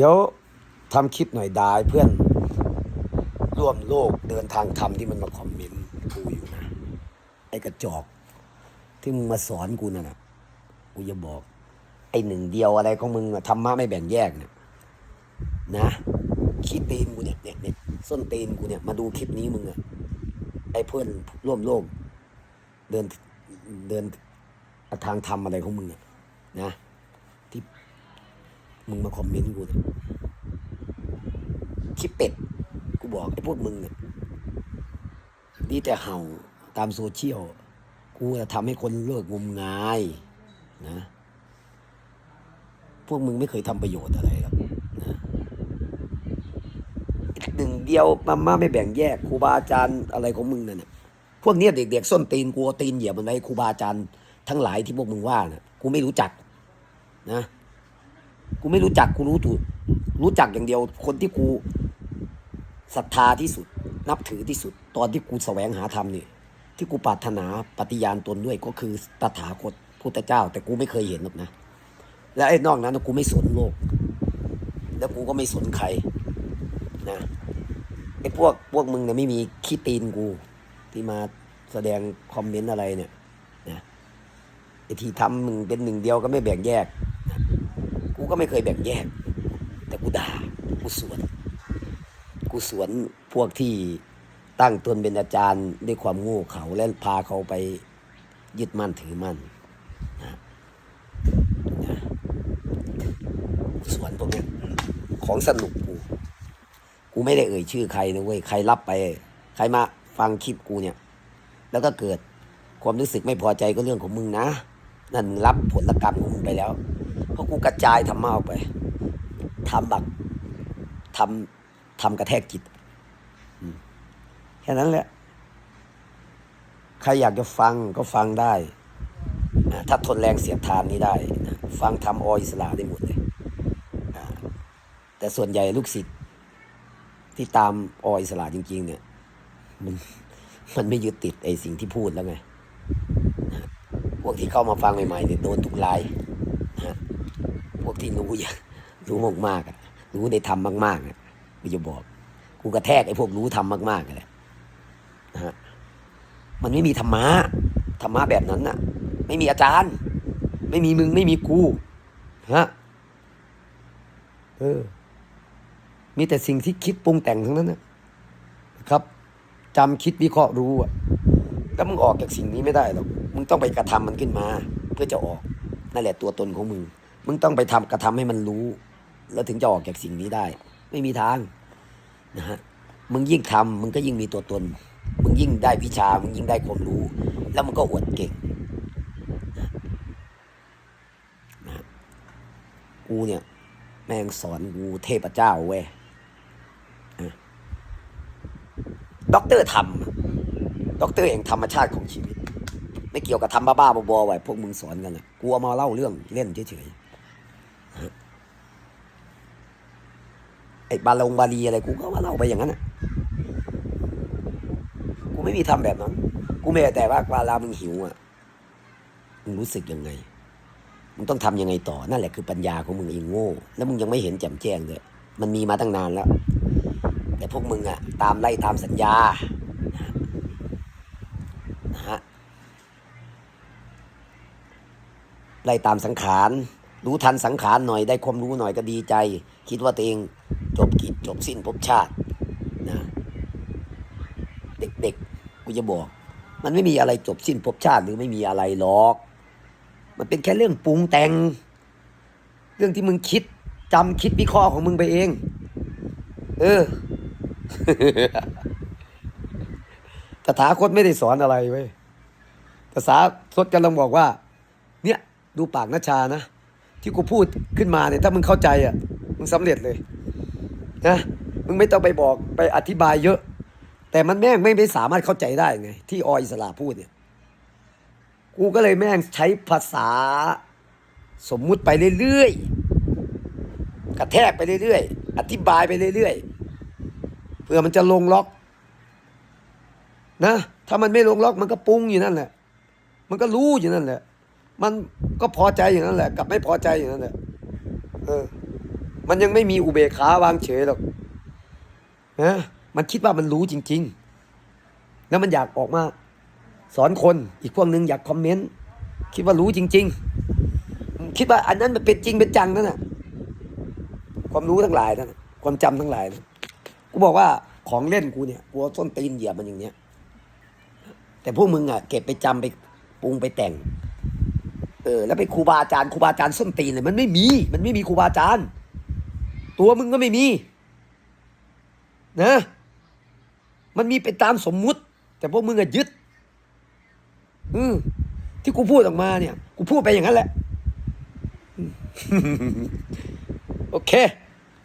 เดี๋ยวทำคลิปหน่อยดายเพื่อนร่วมโลกเดินทางธรรมที่มันมาคอมเมนต์กูอยู่นะไอ้กระจอกที่มึงมาสอนกูน่ะนะกูจะบอก ไอ้หนึ่งเดียวอะไรของมึงอะธรรมะไม่แบ่งแยกเนี่ยนะขี้ตีนกูเนี่ยเนี่ยเนี่ยส้นตีนกูเนี่ยมาดูคลิปนี้มึงอะไอ้เพื่อนร่วมโลก เดินเดินทางธรรมอะไรของมึงอะนะ มึงมาคอมเมนต์กูเนี่ยคลิปเป็ด กูบอกไอ้พวกมึงเนี่ยดีแต่เห่าตามโซเชียล กูจะทำให้คนเลิกงมงายนะ พวกมึงไม่เคยทำประโยชน์อะไรหรอกนะหนึ่งเดียวมาม่าไม่แบ่งแยกครูบาอาจารย์อะไรของมึงนั่นน่ะพวกเนี้ยเด็กๆส้นตีนกูตีนเหยียบมันไว้ครูบาอาจารย์ทั้งหลายที่พวกมึงว่าน่ะกูไม่รู้จักนะ กูไม่รู้จักกูรู้ถูกรู้จักอย่างเดียว คนที่กูศรัทธาที่สุด นับถือที่สุด ตอนที่กูแสวงหาธรรมนี่ที่กูปรารถนาปฏิญาณตนด้วยก็คือตถาคตพุทธเจ้า แต่กูไม่เคยเห็นหรอกนะ แล้วไอ้นอกนั้นกูไม่สนโลก แล้วกูก็ไม่สนใครนะไอ้พวกพวกมึงเนี่ยไม่มีขี้ตีนกูที่มาแสดงคอมเมนต์อะไรเนี่ยนะไอ้ที่ทำมึงเป็นหนึ่งเดียวก็ไม่แบ่งแยก กูก็ไม่เคยแบ่งแยก แต่กูด่ากูสวน กูสวนพวกที่ตั้งตนเป็นอาจารย์ด้วยความโง่เขาและพาเขาไปยึดมั่นถือมั่นนะสวนพวกเนี้ยของสนุกกู กูไม่ได้เอ่ยชื่อใครนะเว้ยใครรับไป ใครมาฟังคลิปกูเนี่ย แล้วก็เกิดความรู้สึกไม่พอใจก็เรื่องของมึงนะ นั่นรับผลกรรมของมึงไปแล้ว ราะกูกระจายธรรมะออกไปทำแบบทำทำกระแทกจิตแค่นั้นแหละ ใครอยากจะฟังก็ฟังได้ ถ้าทนแรงเสียดทานนี้ได้ ฟังทำออิสระได้หมดเลย แต่ส่วนใหญ่ลูกศิษย์ที่ตามออิสระจริง ๆ เนี่ย มันมันไม่ยึดติดไอ้สิ่งที่พูดแล้วไง พวกที่เข้ามาฟังใหม่ๆเนี่ยโดนทุกลายนะ วกที่รู้อย่างรู้มากๆอะรู้ในธรรมมากๆอะกูจะบอก กูกระแทกไอ้พวกรู้ธรรมมากๆนั่นแหละนะฮะมันไม่มีธรรมะธรรมะแบบนั้นน่ะ ไม่มีอาจารย์ ไม่มีมึงไม่มีกูฮะเออ มีแต่สิ่งที่คิดปรุงแต่งทั้งนั้นนะครับจำคิดวิเคราะห์รู้อะแล้วมึงออกจากสิ่งนี้ไม่ได้หรอกมึงต้องไปกระทำมันขึ้นมา เพื่อจะออกนั่นแหละตัวตนของมึง มึงต้องไปทำกระทำให้มันรู้ แล้วถึงจะออกจากสิ่งนี้ได้ ไม่มีทางนะฮะมึงยิ่งทำมึงก็ยิ่งมีตัวตน มึงยิ่งได้วิชา มึงยิ่งได้ความรู้ แล้วมึงก็อวดเก่งนะกูเนี่ย แม่งสอนกูเทพเจ้าเว้ยด็อกเตอร์ทำด็อกเตอร์เองธรรมชาติของชีวิต ไม่เกี่ยวกับทำบ้าๆบอๆไว้พวกมึงสอนกันนะกูเอามาเล่าเรื่องเล่นเฉยๆ ไอ้บาลงบาลีอะไรกูก็มาเล่าไปอย่างนั้นน่ะกูไม่มีทำแบบนั้น กูไม่แต่ว่าเวลามึงหิวอะมึงรู้สึกยังไงมึงต้องทำยังไงต่อนั่นแหละคือปัญญาของมึงเองโง่ แล้วมึงยังไม่เห็นแจ่มแจ้งเลยมันมีมาตั้งนานแล้ว แต่พวกมึงอะ ตามไล่ตามสัญญานะฮะไล่ตามสังขาร รู้ทันสังขารหน่อยได้ความรู้หน่อยก็ดีใจ คิดว่าตัวเองจบกิจจบสิ้นภพชาตินะเด็กๆกูจะบอก มันไม่มีอะไรจบสิ้นภพชาติหรือไม่มีอะไรหรอก มันเป็นแค่เรื่องปรุงแต่ง เรื่องที่มึงคิดจำคิดวิเคราะห์ของมึงไปเอง เออตถาคตไม่ได้สอนอะไรเว้ยภาษาสดกำลังบอกว่า เนี่ย ดูปากนัชชานะ ที่กูพูดขึ้นมาเนี่ยถ้ามึงเข้าใจอะมึงสำเร็จเลยนะมึงไม่ต้องไปบอกไปอธิบายเยอะ แต่มันแม่งไม่ไม่สามารถเข้าใจได้ไง ที่ออิสระพูดเนี่ยกูก็เลยแม่งใช้ภาษาสมมุติไปเรื่อยๆกระแทกไปเรื่อยๆอธิบายไปเรื่อยๆเพื่อมันจะลงล็อกนะถ้ามันไม่ลงล็อกมันก็ปรุงอยู่นั่นแหละ มันก็รู้อยู่นั่นแหละ มันก็พอใจอย่างนั้นแหละกับไม่พอใจอย่างนั้นแหละเออ มันยังไม่มีอุเบกขาวางเฉยหรอกนะมันคิดว่ามันรู้จริง ๆ แล้วมันอยากออกมา สอนคนอีกพวกหนึ่งอยากคอมเมนต์คิดว่ารู้จริง ๆ คิดว่าอันนั้นมันเป็นจริงเป็นจังนั่นน่ะ ความรู้ทั้งหลายนั่นความจำทั้งหลายนั่นกูบอกว่าของเล่นกูเนี่ยกูเอาส้นตีนเหยียบมันอย่างเนี้ยแต่พวกมึงอะเก็บไปจำไปปรุงไปแต่ง เออแล้วไปครูบาอาจารย์ครูบาอาจารย์ส้นตีนเลยมันไม่มี มันไม่มีครูบาอาจารย์ ตัวมึงก็ไม่มีนะมันมีไปตามสมมุติ แต่พวกมึงอะยึดอืที่กูพูดออกมาเนี่ย กูพูดไปอย่างนั้นแหละ โอเค